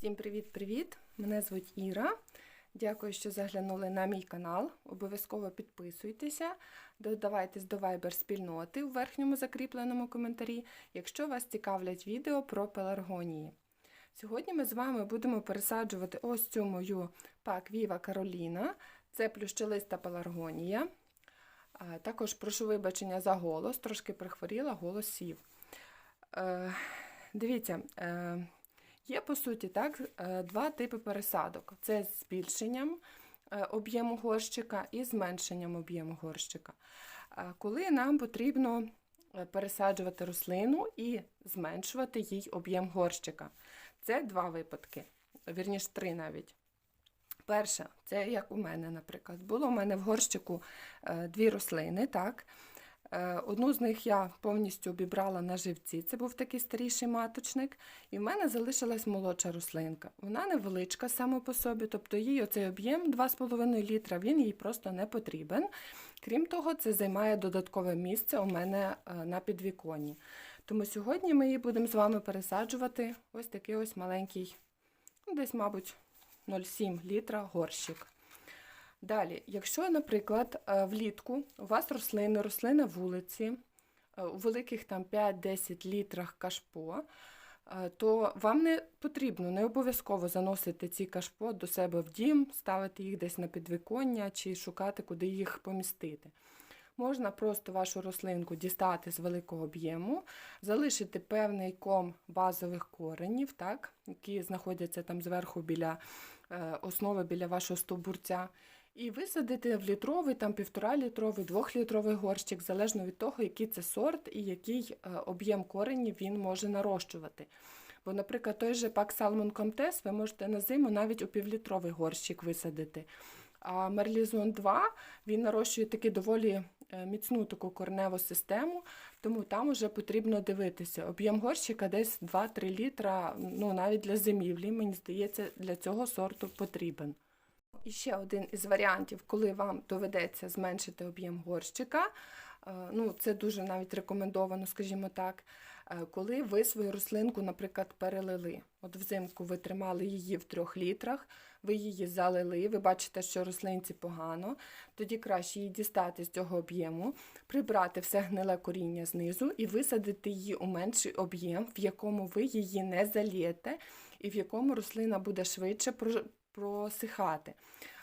Всім привіт-привіт! Мене звуть Іра. Дякую, що заглянули на мій канал. Обов'язково підписуйтеся, додавайтесь до Viber спільноти у верхньому закріпленому коментарі, якщо вас цікавлять відео про пеларгонії. Сьогодні ми з вами будемо пересаджувати ось цю мою пак Віва Кароліна. Це плющелиста пеларгонія. Також прошу вибачення за голос, трошки прихворіла, голос сів. Е, Дивіться, е, є по суті так, е, два типи пересадок: це з збільшенням е, об'єму горщика і зменшенням об'єму горщика. Е, Коли нам потрібно пересаджувати рослину і зменшувати їй об'єм горщика. Це два випадки, вірніше три навіть. Перше, це як у мене, наприклад. Було у мене в горщику дві рослини, так. Е, Одну з них я повністю обібрала на живці. Це був такий старіший маточник, і в мене залишилась молодша рослинка. Вона невеличка саме по собі, тобто їй оцей об'єм 2,5 літра, він їй просто не потрібен. Крім того, це займає додаткове місце у мене е, на підвіконні. Тому сьогодні ми її будемо з вами пересаджувати ось такий ось маленький, ну, десь, мабуть, 0,7 літра горщик. Далі, якщо, наприклад, е, влітку у вас рослини, рослина вулиці, е, у великих там 5-10 літрах кашпо, е, то вам не потрібно, не обов'язково заносити ці кашпо до себе в дім, ставити їх десь на підвіконня чи шукати, куди їх помістити. Можна просто вашу рослинку дістати з великого об'єму, залишити певний ком базових коренів, так, які знаходяться там зверху біля основи біля вашого стовбурця, і висадити в літровий, там півтора літровий, двохлітровий горщик, залежно від того, який це сорт і який е, об'єм коренів він може нарощувати. Бо, наприклад, той же пак Salmon Comtes ви можете на зиму навіть у півлітровий горщик висадити. А Мерлізон 2 він нарощує таки доволі е, міцну таку корневу систему, тому там вже потрібно дивитися. Об'єм горщика десь 2-3 літра, ну навіть для зимівлі, мені здається, для цього сорту потрібен. І ще один із варіантів, коли вам доведеться зменшити об'єм горщика, е, ну це дуже навіть рекомендовано, скажімо так, е, коли ви свою рослинку, наприклад, перелили. От взимку ви тримали її в трьох літрах, ви її залили, ви бачите, що рослинці погано, тоді краще її дістати з цього об'єму, прибрати все гниле коріння знизу і висадити її у менший об'єм, в якому ви її не залієте, і в якому рослина буде швидше просихати.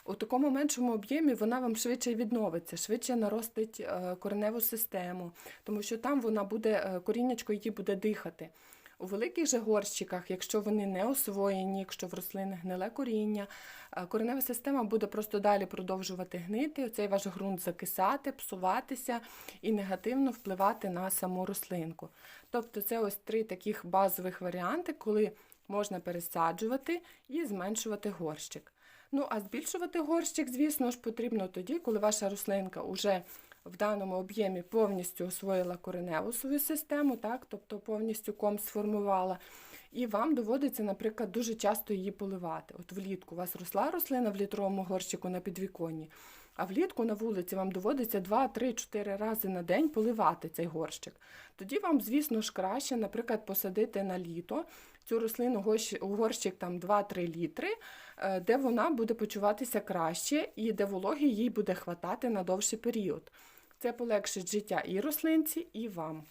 У такому меншому об'ємі вона вам швидше відновиться, швидше наростить е, кореневу систему, тому що там вона буде, е, коріннячко її буде дихати. У великих же горщиках, якщо вони не освоєні, якщо в рослини гниле коріння, е, коренева система буде просто далі продовжувати гнити, цей ваш ґрунт закисати, псуватися і негативно впливати на саму рослинку. Тобто це ось три таких базових варіанти, коли можна пересаджувати і зменшувати горщик. Ну, а збільшувати горщик, звісно ж, потрібно тоді, коли ваша рослинка вже в даному об'ємі повністю освоїла кореневу свою систему, так, тобто повністю ком сформувала. І вам доводиться, наприклад, дуже часто її поливати. От влітку у вас росла рослина в літровому горщику на підвіконні, а влітку на вулиці вам доводиться 2, 3, 4 рази на день поливати цей горщик. Тоді вам, звісно ж, краще, наприклад, посадити на літо цю рослину у горщик там 2-3 літри, е, де вона буде почуватися краще і де вологи їй буде хватати на довший період. Це полегшить життя і рослинці, і вам.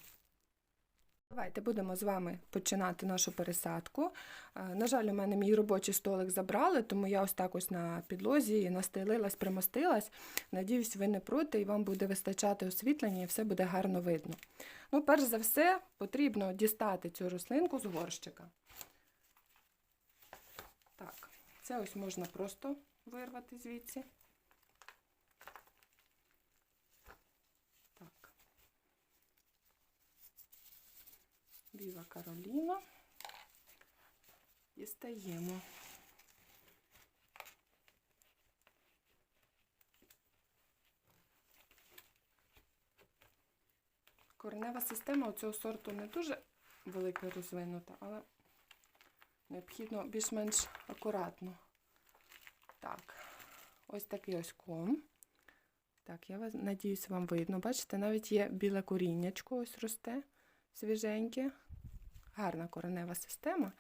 Давайте будемо з вами починати нашу пересадку. Е, На жаль, у мене мій робочий столик забрали, тому я ось так ось на підлозі настелилась, примостилась. Надіюсь, ви не проти і вам буде вистачати освітлення і все буде гарно видно. Ну, перш за все, потрібно дістати цю рослинку з горщика. Так, це ось можна просто вирвати звідси. Так. Біва Кароліна. Дістаємо. Коренева система у цього сорту не дуже велика розвинута, але необхідно більш-менш акуратно. Так, ось такий ось ком. Так, я вас, надіюсь, вам видно. Бачите, навіть є біле коріннячко, ось росте свіженьке. Гарна коренева система.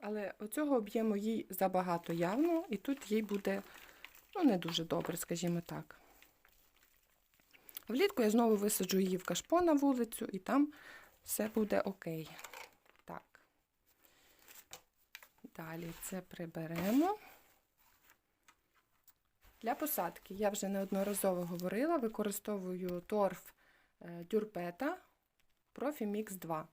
Але оцього об'єму їй забагато явно, і тут їй буде ну, не дуже добре, скажімо так. Влітку я знову висаджу її в кашпо на вулицю, і там все буде окей. Так. Далі це приберемо. Для посадки я вже неодноразово говорила, використовую торф е, дюрпета Profimix 2.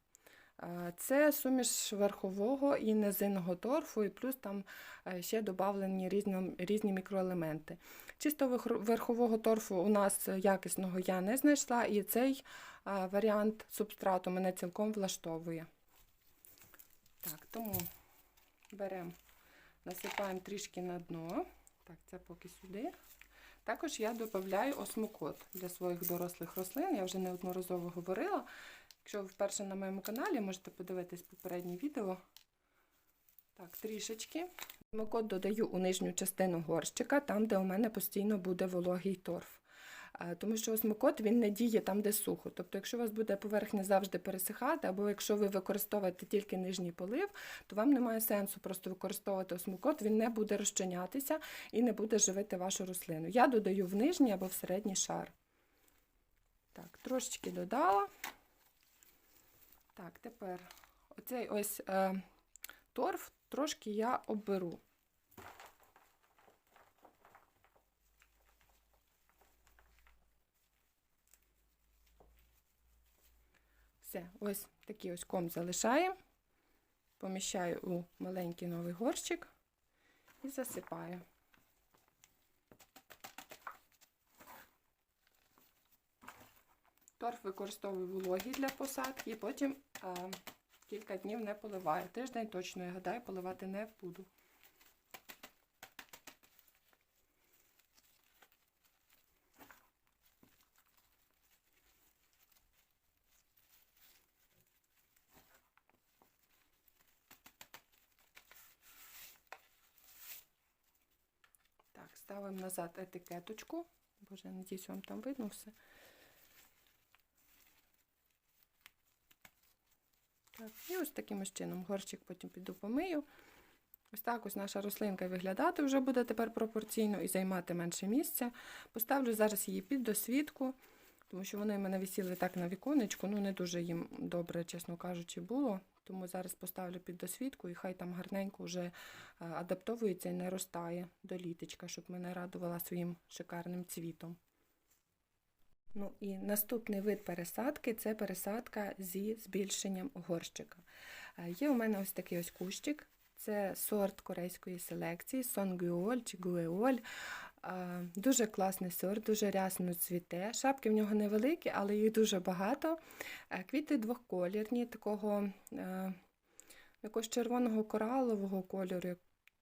Е, Це суміш верхового і низинного торфу, і плюс там е, ще додавлені різні, різні мікроелементи. Чисто верхового торфу у нас якісного я не знайшла, і цей е, варіант субстрату мене цілком влаштовує. Так, тому беремо, насипаємо трішки на дно. Так, це поки сюди. Також я додаю осмокот для своїх дорослих рослин. Я вже неодноразово говорила. Якщо ви вперше на моєму каналі, можете подивитись попереднє відео. Так, трішечки. Осмокот додаю у нижню частину горщика, там, де у мене постійно буде вологий торф. Е, Тому що осмокот він не діє там, де сухо. Тобто, якщо у вас буде поверхня завжди пересихати, або якщо ви використовуєте тільки нижній полив, то вам немає сенсу просто використовувати осмокот, він не буде розчинятися і не буде живити вашу рослину. Я додаю в нижній або в середній шар. Так, трошечки додала. Так, тепер оцей ось е, торф трошки я обберу. Все, ось такий ось ком залишаємо, поміщаю у маленький новий горщик і засипаю. Торф використовую вологий для посадки потім а, кілька днів не поливаю. Тиждень точно, я гадаю, поливати не буду. Так, ставимо назад етикеточку. Боже, надіюсь, вам там видно все. Так, і ось таким ось чином горщик потім піду помию. Ось так ось наша рослинка виглядати вже буде тепер пропорційно і займати менше місця. Поставлю зараз її під досвідку, тому що вони в мене висіли так на віконечку, ну не дуже їм добре, чесно кажучи, було. Тому зараз поставлю під досвідку і хай там гарненько вже е, адаптовується і не ростає до літочка, щоб мене радувала своїм шикарним цвітом. Ну і наступний вид пересадки це пересадка зі збільшенням горщика. Е, Є у мене ось такий ось кущик. Це сорт корейської селекції Сонгюоль чи Гуеоль. Е, Дуже класний сорт, дуже рясно цвіте. Шапки в нього невеликі, але їх дуже багато. Е, Квіти двохколірні, такого якогось червоного коралового кольору,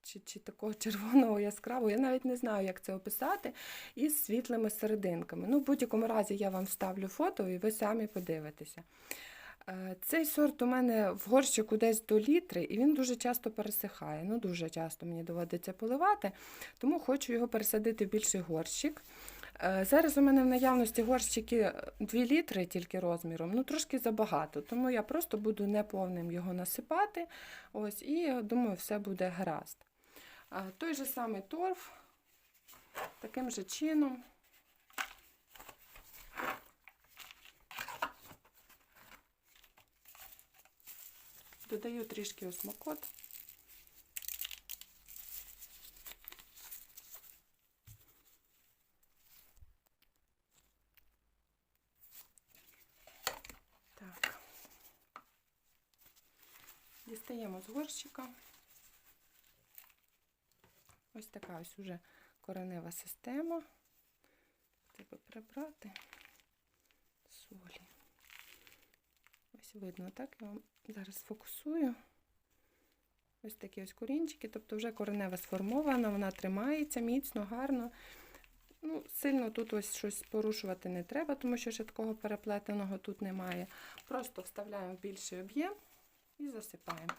чи, чи такого червоного яскравого, я навіть не знаю, як це описати, із світлими серединками. Ну, в будь-якому разі я вам вставлю фото і ви самі подивитеся. Е, Цей сорт у мене в горщику десь до літри, і він дуже часто пересихає. Ну, дуже часто мені доводиться поливати, тому хочу його пересадити в більший горщик. Е, Зараз у мене в наявності горщики 2 літри тільки розміром, ну трошки забагато, тому я просто буду неповним його насипати. Ось, і думаю, все буде гаразд. Той же самий торф, таким же чином. Додаю трішки осмокот. Так. Дістаємо з горщика. Ось така ось уже коренева система. Треба прибрати солі. Ось видно, так? Я вам зараз фокусую. Ось такі ось корінчики, тобто вже коренева сформована, вона тримається міцно, гарно. Ну, Сильно тут ось щось порушувати не треба, тому що ще такого переплетеного тут немає. Просто вставляємо в більший об'єм і засипаємо.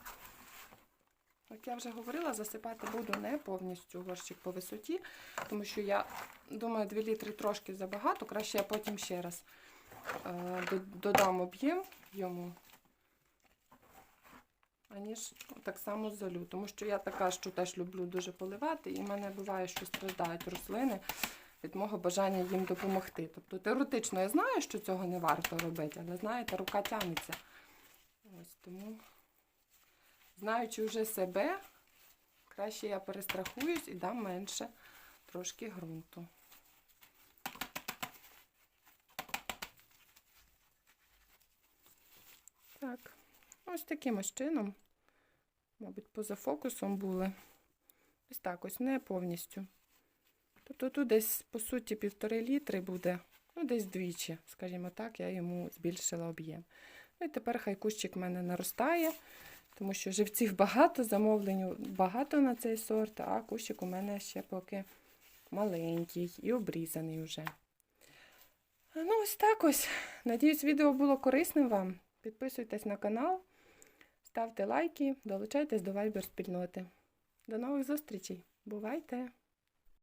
Як я вже говорила, засипати буду не повністю горщик по висоті, тому що я думаю, 2 літри трошки забагато, краще я потім ще раз е, додам об'єм йому. аніж так само залю. Тому що я така, що теж люблю дуже поливати, і в мене буває, що страждають рослини від мого бажання їм допомогти. Тобто теоретично я знаю, що цього не варто робити, але знаєте, рука тягнеться. Ось тому, знаючи вже себе, краще я перестрахуюсь і дам менше трошки ґрунту. Так, ось таким ось чином, мабуть, поза фокусом були. Ось так ось, не повністю. Тобто тут десь, по суті, півтори літри буде, ну, десь двічі, скажімо так, я йому збільшила об'єм. Ну і тепер хай кущик в мене наростає, тому що живців багато, замовлень багато на цей сорт, а кущик у мене ще поки маленький і обрізаний вже. Ну, ось так ось. Надіюсь, відео було корисним вам. Підписуйтесь на канал, ставте лайки, долучайтесь до Viber спільноти. До нових зустрічей. Бувайте!